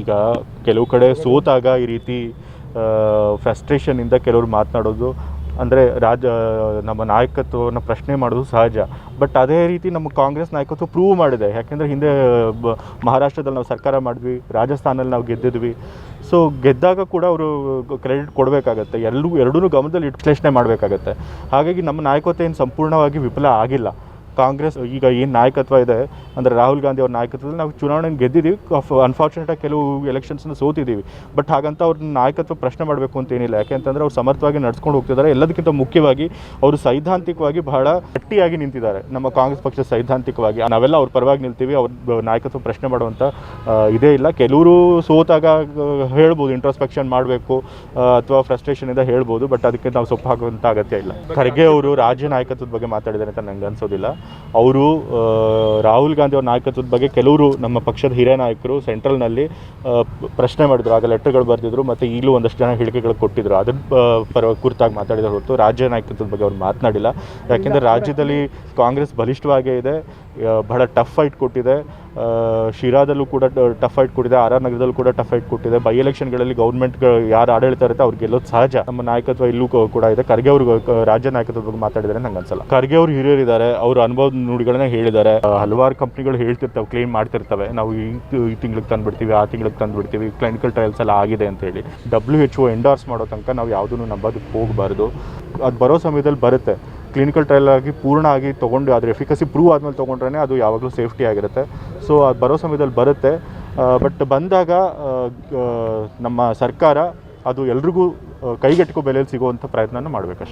ಈಗ ಕೆಲವು ಕಡೆ ಸೋತಾಗ ಈ ರೀತಿ ಫ್ರಸ್ಟ್ರೇಷನಿಂದ ಕೆಲವರು ಮಾತನಾಡೋದು, ಅಂದರೆ ರಾಜ, ನಮ್ಮ ನಾಯಕತ್ವವನ್ನು ಪ್ರಶ್ನೆ ಮಾಡೋದು ಸಹಜ. ಬಟ್ ಅದೇ ರೀತಿ ನಮ್ಮ ಕಾಂಗ್ರೆಸ್ ನಾಯಕತ್ವ ಪ್ರೂವ್ ಮಾಡಿದೆ. ಯಾಕೆಂದರೆ ಹಿಂದೆ ಮಹಾರಾಷ್ಟ್ರದಲ್ಲಿ ನಾವು ಸರ್ಕಾರ ಮಾಡಿದ್ವಿ ರಾಜಸ್ಥಾನಲ್ಲಿ ನಾವು ಗೆದ್ದಿದ್ವಿ. ಸೊ ಗೆದ್ದಾಗ ಕೂಡ ಅವರು ಕ್ರೆಡಿಟ್ ಕೊಡಬೇಕಾಗತ್ತೆ. ಎಲ್ಲೂ ಎರಡೂ ಗಮನದಲ್ಲಿ ವಿಶ್ಲೇಷಣೆ ಮಾಡಬೇಕಾಗತ್ತೆ. ಹಾಗಾಗಿ ನಮ್ಮ ನಾಯಕತ್ವ ಏನು ಸಂಪೂರ್ಣವಾಗಿ ವಿಫಲ ಆಗಿಲ್ಲ. ಕಾಂಗ್ರೆಸ್, ಈಗ ಏನು ನಾಯಕತ್ವ ಇದೆ, ಅಂದರೆ ರಾಹುಲ್ ಗಾಂಧಿ ಅವ್ರ ನಾಯಕತ್ವದಲ್ಲಿ ನಾವು ಚುನಾವಣೆ ಗೆದ್ದಿದ್ದೀವಿ ಅನ್ಫಾರ್ಚುನೇಟಾಗಿ ಕೆಲವು ಎಲೆಕ್ಷನ್ಸ್ನ ಸೋತಿದ್ದೀವಿ. ಬಟ್ ಹಾಗಂತ ಅವ್ರ ನಾಯಕತ್ವ ಪ್ರಶ್ನೆ ಮಾಡಬೇಕು ಅಂತ ಏನಿಲ್ಲ. ಯಾಕೆಂತಂದರೆ ಅವ್ರು ಸಮರ್ಥವಾಗಿ ನಡ್ಸ್ಕೊಂಡು ಹೋಗ್ತಿದ್ದಾರೆ. ಎಲ್ಲದಕ್ಕಿಂತ ಮುಖ್ಯವಾಗಿ ಅವರು ಸೈದ್ಧಾಂತಿಕವಾಗಿ ಬಹಳ ಗಟ್ಟಿಯಾಗಿ ನಿಂತಿದ್ದಾರೆ. ನಮ್ಮ ಕಾಂಗ್ರೆಸ್ ಪಕ್ಷ ಸೈದ್ಧಾಂತಿಕವಾಗಿ. ನಾವೆಲ್ಲ ಅವ್ರ ಪರವಾಗಿ ನಿಲ್ತೀವಿ, ಅವ್ರ ನಾಯಕತ್ವ ಪ್ರಶ್ನೆ ಮಾಡುವಂಥ ಇದೇ ಇಲ್ಲ. ಕೆಲವರು ಸೋತಾಗ ಹೇಳ್ಬೋದು ಇಂಟ್ರೋಸ್ಪೆಕ್ಷನ್ ಮಾಡಬೇಕು ಅಥವಾ ಫ್ರಸ್ಟ್ರೇಷನಿಂದ ಹೇಳ್ಬೋದು ಬಟ್ ಅದಕ್ಕೆ ನಾವು ಸೊಪ್ಪು ಹಾಕುವಂಥ ಅಗತ್ಯ ಇಲ್ಲ. ಖರ್ಗೆ ಅವರು ರಾಜ್ಯ ನಾಯಕತ್ವದ ಬಗ್ಗೆ ಮಾತಾಡಿದ್ದಾರೆ ಅಂತ ನಂಗೆ ಅನ್ಸೋದಿಲ್ಲ. ಅವರು ರಾಹುಲ್ ಗಾಂಧಿ ಅವ್ರ ನಾಯಕತ್ವದ ಬಗ್ಗೆ ಕೆಲವರು ನಮ್ಮ ಪಕ್ಷದ ಹಿರಿಯ ನಾಯಕರು ಸೆಂಟ್ರಲ್ನಲ್ಲಿ ಪ್ರಶ್ನೆ ಮಾಡಿದ್ರು. ಆಗ ಲೆಟರ್ಗಳು ಬರೆದಿದ್ರು ಮತ್ತು ಈಗಲೂ ಒಂದಷ್ಟು ಜನ ಹೇಳಿಕೆಗಳು ಕೊಟ್ಟಿದ್ರು. ಅದ್ರ ಪರ ಕುರಿತಾಗಿ ಮಾತಾಡಿದ ಹೊರತು ರಾಜ್ಯ ನಾಯಕತ್ವದ ಬಗ್ಗೆ ಅವ್ರು ಮಾತನಾಡಿಲ್ಲ. ಯಾಕೆಂದರೆ ರಾಜ್ಯದಲ್ಲಿ ಕಾಂಗ್ರೆಸ್ ಬಲಿಷ್ಠವಾಗೇ ಇದೆ. ಬಹಳ ಟಫ್ ಫೈಟ್ ಕೊಟ್ಟಿದೆ. ಶಿರಾದಲ್ಲೂ ಕೂಡ ಟಫ್ ಫೈಟ್ ಕೊಟ್ಟಿದೆ, ಆರ್ ಆರ್ ನಗರದಲ್ಲೂ ಕೂಡ ಟಫ್ ಫೈಟ್ ಕೊಟ್ಟಿದೆ. ಬೈ ಎಲೆಕ್ಷನ್ಗಳಲ್ಲಿ ಗೌರ್ಮೆಂಟ್ ಯಾರು ಆಡಳಿತ ಇರುತ್ತೆ ಅವ್ರು ಗೆಲ್ಲೋದು ಸಹಜ. ನಮ್ಮ ನಾಯಕತ್ವ ಇಲ್ಲೂ ಕೂಡ ಇದೆ. ಖರ್ಗೆ ಅವರು ರಾಜ್ಯ ನಾಯಕತ್ವದ ಬಗ್ಗೆ ಮಾತಾಡಿದರೆ ನಂಗೆ ಅನ್ಸಲ್ಲ. ಖರ್ಗೆ ಅವರು ಹಿರಿಯರಿದ್ದಾರೆ, ಅವ್ರ ಅನುಭವದ ನುಡಿಗಳನ್ನ ಹೇಳಿದ್ದಾರೆ. ಹಲವಾರು ಕಂಪ್ನಿಗಳು ಹೇಳ್ತಿರ್ತವೆ ಕ್ಲೇಮ್ ಮಾಡ್ತಿರ್ತವೆ. ನಾವು ಈ ತಿಂಗಳಿಗೆ ತಂದುಬಿಡ್ತೀವಿ, ಆ ತಿಂಗಳಿಗೆ ತಂದುಬಿಡ್ತೀವಿ ಕ್ಲಿನಿಕಲ್ ಟ್ರಯಲ್ಸ್ ಎಲ್ಲ ಆಗಿದೆ ಅಂತ ಹೇಳಿ. ಡಬ್ಲ್ಯೂ ಎಚ್ ಒ ಎಂಡಾರ್ಸ್ ಮಾಡೋ ತನಕ ನಾವು ಯಾವುದನ್ನು ನಂಬೋದಕ್ಕೆ ಹೋಗಬಾರ್ದು. ಅದು ಬರೋ ಸಮಯದಲ್ಲಿ ಬರುತ್ತೆ. ಕ್ಲಿನಿಕಲ್ ಟ್ರಯಲ್ ಆಗಿ ಪೂರ್ಣ ಆಗಿ ತೊಗೊಂಡು ಅದ್ರ ಎಫಿಕಸಿ ಪ್ರೂವ್ ಆದಮೇಲೆ ತೊಗೊಂಡ್ರೆ ಅದು ಯಾವಾಗಲೂ ಸೇಫ್ಟಿ ಆಗಿರುತ್ತೆ. ಸೊ ಅದು ಬರೋ ಸಮಯದಲ್ಲಿ ಬರುತ್ತೆ. ಬಟ್ ಬಂದಾಗ ನಮ್ಮ ಸರ್ಕಾರ ಅದು ಎಲ್ರಿಗೂ ಕೈಗೆಟುಕೋ ಬೆಲೆಯಲ್ಲಿ ಸಿಗುವಂಥ ಪ್ರಯತ್ನನ ಮಾಡಬೇಕಷ್ಟೆ.